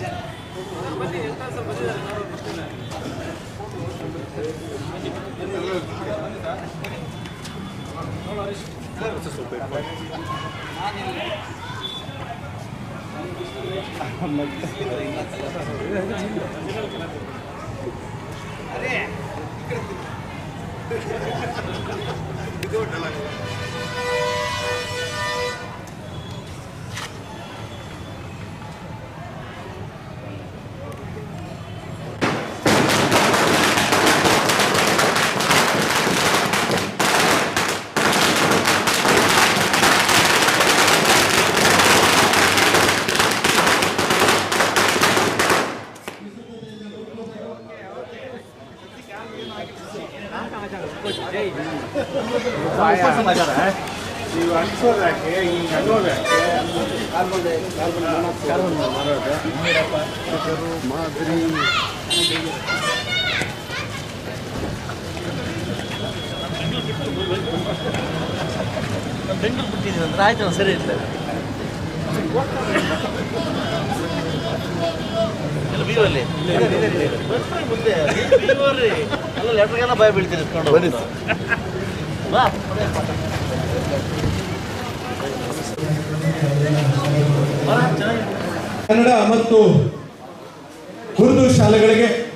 I'm like, ಅನ್ನೋದು ಯಾಕೆ ಬೆಂಗಳೂರು ಬಿಟ್ಟಿದ್ದೀನಿ ಅಂದ್ರೆ ಆಯ್ತು ಸರಿ ಇಲ್ಲ ಭಯ ಕನ್ನಡ ಮತ್ತು ಉರ್ದು ಶಾಲೆಗಳಿಗೆ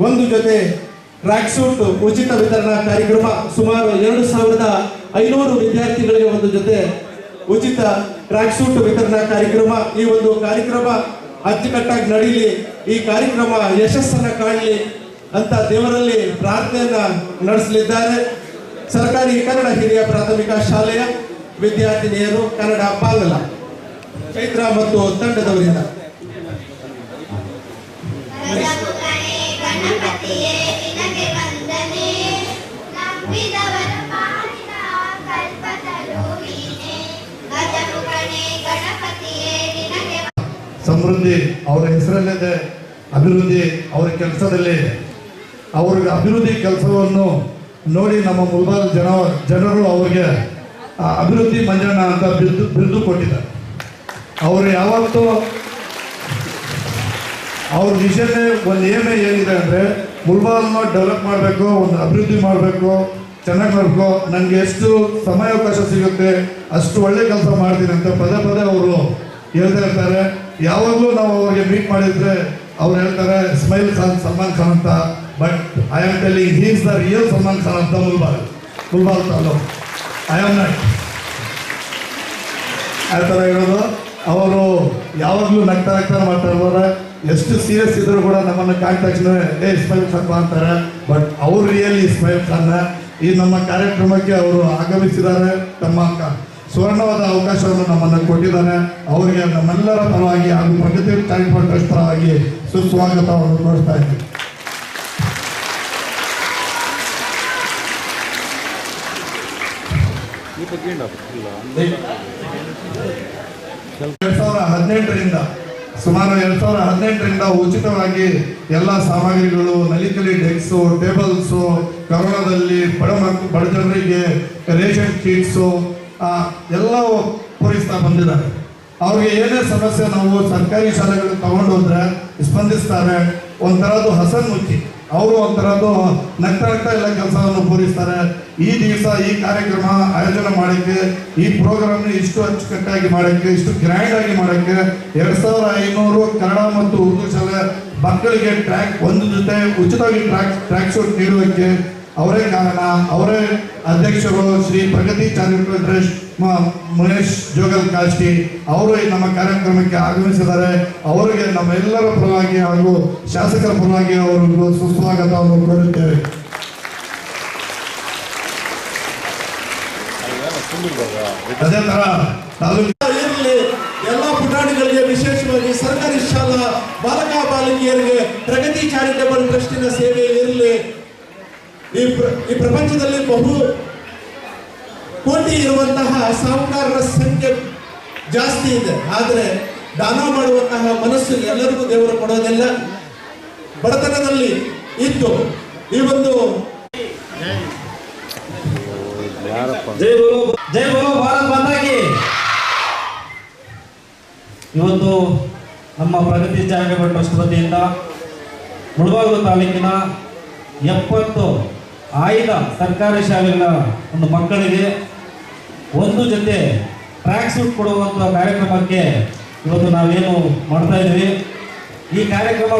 ಒಂದು ಜೊತೆ ಟ್ರ್ಯಾಕ್ ಸೂಟ್ ಉಚಿತ ವಿತರಣಾ ಕಾರ್ಯಕ್ರಮ ಸುಮಾರು ಎರಡು ಸಾವಿರದ ಐನೂರು ವಿದ್ಯಾರ್ಥಿಗಳಿಗೆ ಒಂದು ಜೊತೆ ಉಚಿತ ಟ್ರ್ಯಾಕ್ ಸೂಟ್ ವಿತರಣಾ ಕಾರ್ಯಕ್ರಮ. ಈ ಒಂದು ಕಾರ್ಯಕ್ರಮ ಅಚ್ಚುಕಟ್ಟಾಗಿ ನಡೀಲಿ, ಈ ಕಾರ್ಯಕ್ರಮ ಯಶಸ್ಸನ್ನ ಕಾಣಲಿ ಅಂತ ದೇವರಲ್ಲಿ ಪ್ರಾರ್ಥನೆಯನ್ನ ನಡೆಸಲಿದ್ದಾರೆ. ಸರ್ಕಾರಿ ಕನ್ನಡ ಹಿರಿಯ ಪ್ರಾಥಮಿಕ ಶಾಲೆಯ ವಿದ್ಯಾರ್ಥಿನಿಯರು ಕನ್ನಡ ಪಾಲಲ ಚೈತ್ರ ಮತ್ತು ತಂಡದವರಿಂದ. ಗಣಪತಿಯೇ ನಿನಗೆ ವಂದನೆ. ನಂಬಿದವರ ಸಮೃದ್ಧಿ ಅವರ ಹೆಸರಲ್ಲಿದೆ ಅಭಿವೃದ್ಧಿ ಅವರ ಕೆಲಸದಲ್ಲಿ ಅವ್ರ ಅಭಿವೃದ್ಧಿ ಕೆಲಸವನ್ನು ನೋಡಿ ನಮ್ಮ ಮುಲ್ಬಾಲ್ ಜನ ಜನರು ಅವರಿಗೆ ಅಭಿವೃದ್ಧಿ ಮಂಜಣ್ಣ ಅಂತ ಬಿದ್ದು ಬಿದ್ದು ಕೊಟ್ಟಿದ್ದಾರೆ. ಅವರು ಯಾವತ್ತೂ ಅವ್ರ ವಿಷಯನೇ ಒಂದು ಏಮೇ ಏನಿದೆ ಅಂದರೆ ಮುಲ್ಬಾಲ್ನ ಡೆವಲಪ್ ಮಾಡಬೇಕು, ಒಂದು ಅಭಿವೃದ್ಧಿ ಮಾಡಬೇಕು, ಚೆನ್ನಾಗಿ ಮಾಡಬೇಕು. ನನಗೆ ಎಷ್ಟು ಸಮಯಾವಕಾಶ ಸಿಗುತ್ತೆ, ಅಷ್ಟು ಒಳ್ಳೆ ಕೆಲಸ ಮಾಡ್ತೀನಿ ಅಂತ ಪದೇ ಪದೇ ಅವರು ಹೇಳ್ತಾ ಇರ್ತಾರೆ. ಯಾವಾಗಲೂ ನಾವು ಅವ್ರಿಗೆ ಮೀಟ್ ಮಾಡಿದ್ರೆ ಅವ್ರು ಹೇಳ್ತಾರೆ ಸ್ಮೈಲ್ ಖಾನ್ ಸಲ್ಮಾನ್ ಖಾನ್ ಅಂತ. But I am telling he is the real Salman Khan ಅಂತ ಮುಲ್ಬಾಲ್ ಮುಲ್ಬಾಲ್ ತಾಲೂಕು. ಐ ಆಮ್ ನಾಟ್ ಆ ಥರ ಹೇಳೋದು ಅವರು ಯಾವಾಗಲೂ ನಗ್ತಾ ನಗ್ತಾ ಮಾತಾಡ್ತಾರೆ ಎಷ್ಟು ಸೀರಿಯಸ್ ಇದ್ರು ಕೂಡ ನಮ್ಮನ್ನು ಕಾಣ್ತ ತಕ್ಷಣ ಏ ಇಸ್ಮಾಯಿಲ್ ಖಾನ್ ಅಂತಾರೆ. ಬಟ್ ಅವ್ರು ರಿಯಲ್ ಇಸ್ಮಾಯಿಲ್ ಖಾನ್ ಈ ನಮ್ಮ ಕಾರ್ಯಕ್ರಮಕ್ಕೆ ಅವರು ಆಗಮಿಸಿದ್ದಾರೆ ತಮ್ಮ ಸುವರ್ಣವಾದ ಅವಕಾಶವನ್ನು ನಮ್ಮನ್ನು ಕೊಟ್ಟಿದ್ದಾರೆ ಅವರಿಗೆ ನಮ್ಮೆಲ್ಲರ ಪರವಾಗಿ ಹಾಗೂ ಪ್ರಗತಿ ಚಾರಿಟಬಲ್ ಟ್ರಸ್ಟ್ ಪರವಾಗಿ ಸುಸ್ವಾಗತವನ್ನು ತೋರಿಸ್ತಾ ಇದ್ದೀವಿ ಎರಡ್ ಸಾವಿರ ಹದಿನೆಂಟರಿಂದ, ಸುಮಾರು ಎರಡ್ ಸಾವಿರ ಹದಿನೆಂಟರಿಂದ ಉಚಿತವಾಗಿ ಎಲ್ಲ ಸಾಮಗ್ರಿಗಳು, ನಲಿಕಲಿ ಡೆಕ್ಸು ಟೇಬಲ್ಸು ಕರೋನಾದಲ್ಲಿ ಬಡ ಬಡ ಜನರಿಗೆ ರೇಷನ್ ಕಿಟ್ಸು ಎಲ್ಲ ಪೂರೈಸ್ತಾ ಬಂದಿದ್ದಾರೆ. ಅವ್ರಿಗೆ ಏನೇ ಸಮಸ್ಯೆ ನಾವು ಸರ್ಕಾರಿ ಶಾಲೆಗಳು ತಗೊಂಡು ಹೋದ್ರೆ ಸ್ಪಂದಿಸ್ತಾರೆ. ಒಂಥರದ್ದು ಹಸನ್ಮುಖಿ ಅವರು ಒಂಥರದ್ದು ನಗ್ತಾ ಎಲ್ಲ ಕೆಲಸವನ್ನು ಪೂರೈಸ್ತಾರೆ. ಈ ದಿವಸ ಈ ಕಾರ್ಯಕ್ರಮ ಆಯೋಜನೆ ಮಾಡೋಕ್ಕೆ, ಈ ಪ್ರೋಗ್ರಾಮ್ ಇಷ್ಟು ಅಚ್ಚುಕಟ್ಟಾಗಿ ಮಾಡೋಕ್ಕೆ, ಇಷ್ಟು ಗ್ರ್ಯಾಂಡ್ ಆಗಿ ಮಾಡೋಕ್ಕೆ ಎರಡು ಸಾವಿರ ಐನೂರು ಕನ್ನಡ ಮತ್ತು ಉರ್ದು ಶಾಲೆ ಮಕ್ಕಳಿಗೆ ಟ್ರ್ಯಾಕ್ ಒಂದು ಜೊತೆ ಉಚಿತವಾಗಿ ಟ್ರ್ಯಾಕ್ ಟ್ರ್ಯಾಕ್ ಶೂಟ್ ನೀಡುವುದಕ್ಕೆ ಅವರೇ ಕಾರಣ, ಅವರೇ ಅಧ್ಯಕ್ಷರು ಶ್ರೀ ಪ್ರಗತಿ ಚಾರಿಟಬಲ್ ಟ್ರಸ್ಟ್ ಮಹೇಶ್ ಜೋಗಲ್ ಕಾಶಿ ಅವರು ನಮ್ಮ ಕಾರ್ಯಕ್ರಮಕ್ಕೆ ಆಗಮಿಸಿದ್ದಾರೆ. ಅವರಿಗೆ ನಮ್ಮೆಲ್ಲರ ಪರವಾಗಿ ಹಾಗೂ ಶಾಸಕರ ಪರವಾಗಿ ಅವರು ಸುಸ್ವಾಗತವನ್ನು ಕೋರುತ್ತೇವೆ. ಅದೇ ತರ ಇರಲಿ ಎಲ್ಲ ಪುಟಾಣಿಗಳಿಗೆ ವಿಶೇಷವಾಗಿ ಸರ್ಕಾರಿ ಶಾಲಾ, ಬಾಲಕ, ಬಾಲಕಿಯರಿಗೆ ಪ್ರಗತಿ ಚಾರಿಟಬಲ್ ಟ್ರಸ್ಟಿನ ಸೇವೆ ಇರಲಿ. ಈ ಈ ಪ್ರಪಂಚದಲ್ಲಿ ಬಹು ಕೋಟಿ ಇರುವಂತಹ ಸಾಹುಕಾರರ ಸಂಖ್ಯೆ ಜಾಸ್ತಿ ಇದೆ. ಆದರೆ ದಾನ ಮಾಡುವಂತಹ ಮನಸ್ಸು ಎಲ್ಲರಿಗೂ ದೇವರು ಕೊಡೋದಿಲ್ಲ. ಬಡತನದಲ್ಲಿ ಇದ್ದು ಈ ಒಂದು ಇವತ್ತು ನಮ್ಮ ಪ್ರಗತಿ ಜಾಗ ಟ್ರಸ್ಟ್ ವತಿಯಿಂದ ಮುಳಬಾಗಿಲು ತಾಲೂಕಿನ ಎಪ್ಪತ್ತು ಆಯ್ದ ಸರ್ಕಾರಿ ಶಾಲೆಗಳ ಒಂದು ಮಕ್ಕಳಿಗೆ ಒಂದು ಜೊತೆ ಟ್ರ್ಯಾಕ್ ಸೂಟ್ ಕೊಡುವಂಥ ಕಾರ್ಯಕ್ರಮಕ್ಕೆ ಇವತ್ತು ನಾವೇನು ಮಾಡ್ತಾ ಇದ್ದೀವಿ? ಈ ಕಾರ್ಯಕ್ರಮ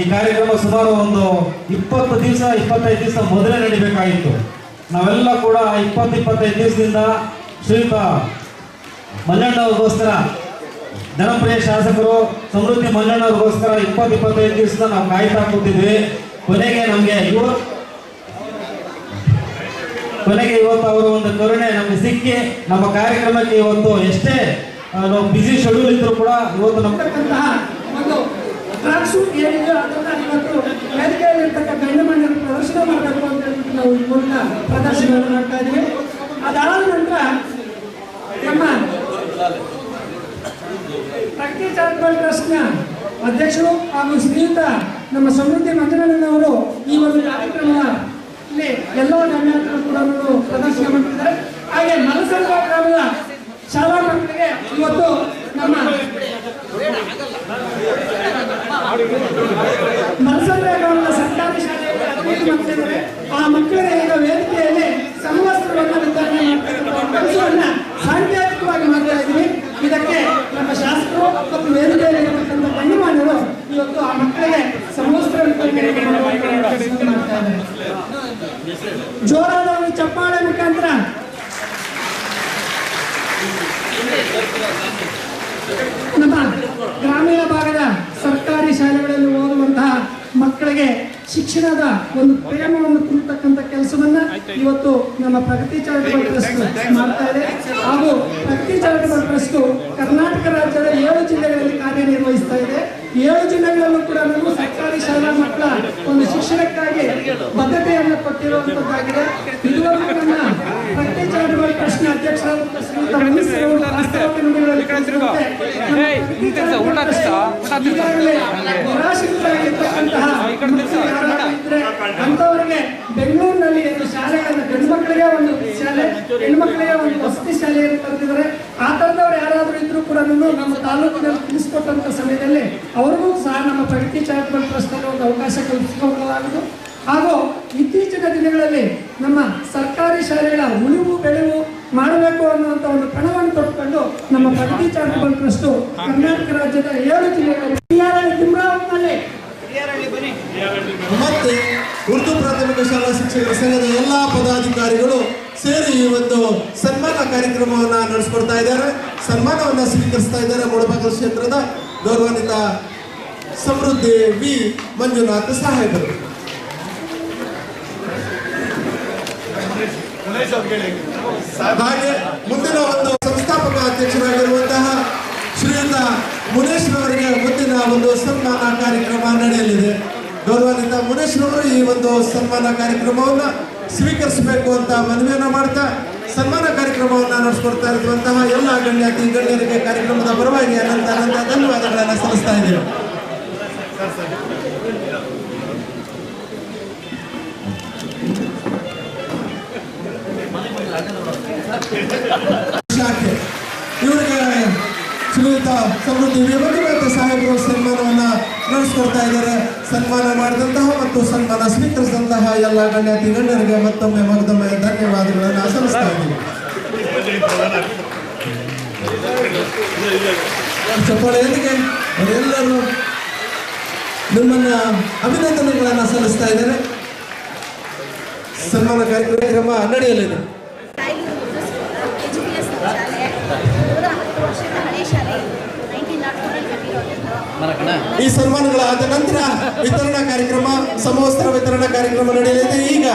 ಈ ಕಾರ್ಯಕ್ರಮ ಸುಮಾರು ಒಂದು ಇಪ್ಪತ್ತು ದಿವಸ, ಇಪ್ಪತ್ತೈದು ದಿವಸ ಮೊದಲೇ ನಡಿಬೇಕಾಗಿತ್ತು. ನಾವೆಲ್ಲ ಕೂಡ ಇಪ್ಪತ್ತು, ಇಪ್ಪತ್ತೈದು ದಿವಸದಿಂದ ಶ್ರೀಯುತ ಮಲ್ಲಣ್ಣವ್ರಿಗೋಸ್ಕರ ಜನಪ್ರಿಯ ಶಾಸಕರು, ಸಮೃದ್ಧಿ ಮಲ್ಲಣ್ಣವ್ರಿಗೋಸ್ಕರ ಇಪ್ಪತ್ತು ಇಪ್ಪತ್ತೈದು ದಿವಸ ನಾವು ಕಾಯ್ತಾ ಕೂತಿದ್ವಿ. ಕೊನೆಗೆ ನಮಗೆ ಇವರು ಕೊನೆಗೆ ಇವತ್ತು ಅವರ ಒಂದು ಕರುಣೆ ನಮಗೆ ಸಿಕ್ಕಿ ನಮ್ಮ ಕಾರ್ಯಕ್ರಮಕ್ಕೆ ಇವತ್ತು ಎಷ್ಟೇ ನಾವು ಬಿಸಿ ಶೆಡ್ಯೂಲ್ ಇದ್ರು ಕೂಡ ಇವತ್ತು ನಮ್ಗೆ ಒಂದು ಏನಿದೆ ಇವತ್ತು ಪ್ರದರ್ಶನ ಮಾಡಬೇಕು ಅಂತ ಹೇಳ್ಬಿಟ್ಟು ನಾವು ಮಾಡ್ತಾ ಇದ್ದೀವಿ ಅದಾದ ನಂತರ ನಮ್ಮ ಪ್ರಗತಿ ಚಾರಿಟಬಲ್ ಟ್ರಸ್ಟ್ನ ಅಧ್ಯಕ್ಷರು ಹಾಗೂ ಶ್ರೀಯುತ ನಮ್ಮ ಸಮೃದ್ಧಿ ಮಂಜುನಾಥನವರು ಈ ಒಂದು ಕಾರ್ಯಕ್ರಮದಲ್ಲಿ ಎಲ್ಲ ಗಣ್ಯರು ಕೂಡ ಪ್ರದರ್ಶನ ಮಾಡ್ತಿದ್ದಾರೆ. ಹಾಗೆ ಮಲಸಂದ್ರ ಗ್ರಾಮದ ಶಾಲಾ ಮಕ್ಕಳಿಗೆ ಇವತ್ತು ನಮ್ಮ ಮಲಸಂದ್ರ ಗ್ರಾಮದ ಸರ್ಕಾರಿ ಶಾಲೆಯಲ್ಲಿ ಆ ಮಕ್ಕಳಿಗೆ ಈಗ ವೇದಿಕೆಯಲ್ಲಿ ಸಮವಸ್ತ್ರವನ್ನು ವಿತರಣೆ ಮಾಡ್ತಾರೆ ಕೆಲಸವನ್ನ ಸಾಂಕೇತಿಕವಾಗಿ ಮಾಡ್ತಾ ಇದ್ದೀವಿ ಇದಕ್ಕೆ ನಮ್ಮ ಶಾಸಕರು ಮತ್ತು ವೇದಿಕೆಯಲ್ಲಿ ಇರತಕ್ಕಂಥ ಗಣ್ಯಮಾನ್ಯರು ಇವತ್ತು ಆ ಮಕ್ಕಳಿಗೆ ಸಮವಸ್ತ್ರ ಜೋರಾದ ಒಂದು ಚಪ್ಪಾಳೆ ಮುಖಾಂತರ. ನಮ್ಮ ಗ್ರಾಮೀಣ ಭಾಗದ ಸರ್ಕಾರಿ ಶಾಲೆಗಳಲ್ಲಿ ಓದುವಂತಹ ಮಕ್ಕಳಿಗೆ ಶಿಕ್ಷಣದ ಒಂದು ಪ್ರೇಮವನ್ನು ತುಂಬತಕ್ಕಂಥ ಕೆಲಸವನ್ನ ಇವತ್ತು ನಮ್ಮ ಪ್ರಗತಿ ಚಾರಿಟಬಲ್ ಟ್ರಸ್ಟ್ ಮಾಡ್ತಾ ಇದೆ. ಹಾಗೂ ಪ್ರಗತಿ ಚಾರಿಟಬಲ್ ಟ್ರಸ್ಟ್ ಕರ್ನಾಟಕ ರಾಜ್ಯದ ಏಳು ಜಿಲ್ಲೆಗಳಲ್ಲಿ ಕಾರ್ಯನಿರ್ವಹಿಸ್ತಾ ಇದೆ. ಏಳು ಜಿಲ್ಲೆಗಳಲ್ಲೂ ಕೂಡ ನಾವು ಸರ್ಕಾರಿ ಶಾಲಾ ಮಕ್ಕಳ ಒಂದು ಶಿಕ್ಷಣಕ್ಕಾಗಿ ಬದ್ಧತೆಯನ್ನು ಕೊಟ್ಟಿರುವಂತದ್ದಾಗಿದೆ. ಇದುವರೆಗೂ ನನ್ನ ಪ್ರಗತಿ ಚಾರಿಟಬಲ್ ಟ್ರಸ್ಟ್ ಅಧ್ಯಕ್ಷರಾದ ಇದ್ರೆ ಬೆಂಗಳೂರಿನಲ್ಲಿ ಒಂದು ಶಾಲೆಗಳನ್ನು ಗಂಡು ಮಕ್ಕಳಿಗೆ ಒಂದು ಶಾಲೆ ಹೆಣ್ಮಕ್ಳಿಗೆ ಒಂದು ವಸತಿ ಶಾಲೆಯನ್ನು ತಂದಿದ್ದಾರೆ. ಆ ಇದ್ರೂ ಕೂಡ ನಮ್ಮ ತಾಲೂಕಿನಲ್ಲಿ ತಿಳಿಸ್ಕೊಟ್ಟಂತ ಸಮಯದಲ್ಲಿ ಅವ್ರಿಗೂ ಸಹ ನಮ್ಮ ಪ್ರಗತಿ ಚಾರಿಟಬಲ್ ಟ್ರಸ್ಟ್ ಅಲ್ಲಿ ಒಂದು ಅವಕಾಶ ಕಲ್ಪಿಸಿಕೊಳ್ಳಲಾಗುವುದು ಹಾಗೂ ಇತ್ತೀಚಿನ ದಿನಗಳಲ್ಲಿ ನಮ್ಮ ಸರ್ಕಾರಿ ಶಾಲೆಗಳ ಉಳಿವು ಬೆಳೆವು ಮಾಡಬೇಕು ಅನ್ನುವಂಥ ಒಂದು ಕಣವನ್ನು ತೊಟ್ಕೊಂಡು ನಮ್ಮ ಪ್ರಗತಿ ಚಾರಿಟಬಲ್ ಟ್ರಸ್ಟ್ ಕರ್ನಾಟಕ ರಾಜ್ಯದ ಏಳು ಜಿಲ್ಲೆಗಳಲ್ಲಿ ಮತ್ತೆ ಉರ್ದು ಪ್ರಾಥಮಿಕ ಶಾಲಾ ಶಿಕ್ಷಕರ ಸಂಘದ ಎಲ್ಲಾ ಪದಾಧಿಕಾರಿಗಳು ಸೇರಿ ಈ ಒಂದು ಸನ್ಮಾನ ಕಾರ್ಯಕ್ರಮವನ್ನ ನಡೆಸ್ಕೊಡ್ತಾ ಇದ್ದಾರೆ. ಸನ್ಮಾನವನ್ನ ಸ್ವೀಕರಿಸ್ತಾ ಇದ್ದಾರೆ ಮುಳಬಾಗಿಲು ಕ್ಷೇತ್ರದ ಗೌರವಾನ್ವಿತ ಸಮೃದ್ಧಿ ವಿ ಮಂಜುನಾಥ್ ಸಾಹೇಬರು. ಹಾಗೆ ಮುಂದಿನ ಒಂದು ಸಂಸ್ಥಾಪಕ ಅಧ್ಯಕ್ಷರಾಗಿರುವಂತಹ ಶ್ರೀಯುತ ಮುನೇಶ್ ಅವರಿಗೆ ಮುಂದಿನ ಒಂದು ಸನ್ಮಾನ ಕಾರ್ಯಕ್ರಮ ನಡೆಯಲಿದೆ. ಗೌರವಾನ್ವಿತ ಮುನೇಶ್ ಅವರು ಈ ಒಂದು ಸನ್ಮಾನ ಕಾರ್ಯಕ್ರಮವನ್ನು ಸ್ವೀಕರಿಸಬೇಕು ಅಂತ ಮನವಿಯನ್ನು ಮಾಡ್ತಾ ಸನ್ಮಾನ ಕಾರ್ಯಕ್ರಮವನ್ನ ನಡೆಸ್ಕೊಡ್ತಾ ಇರುವಂತಹ ಎಲ್ಲ ಗಣ್ಯಾತಿ ಗಣ್ಯರಿಗೆ ಕಾರ್ಯಕ್ರಮದ ಪರವಾಗಿ ಅನಂತ ಅನಂತ ಧನ್ಯವಾದಗಳನ್ನು ಸಲ್ಲಿಸ್ತಾ ಇದ್ದೇವೆ. ಇವರಿಗೆ ಸಾಹೇಬರು ಸನ್ಮಾನವನ್ನ ನಡೆಸ್ಕೊಡ್ತಾ ಇದ್ದಾರೆ ಸನ್ಮಾನ ಮಾಡಿದಂತಹ ಮತ್ತು ಸನ್ಮಾನ ಸ್ವೀಕರಿಸಿದಂತಹ ಎಲ್ಲ ಗಣ್ಯಾತಿ ಗಣ್ಯರಿಗೆ ಮತ್ತೊಮ್ಮೆ ಮಗದೊಮ್ಮೆ ಧನ್ಯವಾದಗಳನ್ನು ಸಲ್ಲಿಸ್ತಾ ಇದ್ದೀವಿ. ಚಪ್ಪಾಳೆಯೊಂದಿಗೆ ಅವರೆಲ್ಲರೂ ನಿಮ್ಮನ್ನ ಅಭಿನಂದನೆಗಳನ್ನು ಸಲ್ಲಿಸ್ತಾ ಇದ್ದಾರೆ. ಸನ್ಮಾನ ಕಾರ್ಯಕ್ರಮ ನಡೆಯಲಿದೆ. ಈ ಸನ್ಮಾನಗಳಾದ ನಂತರ ವಿತರಣಾ ಕಾರ್ಯಕ್ರಮ, ಸಮವಸ್ತ್ರ ವಿತರಣಾ ಕಾರ್ಯಕ್ರಮ ನಡೆಯಲಿದೆ. ಈಗ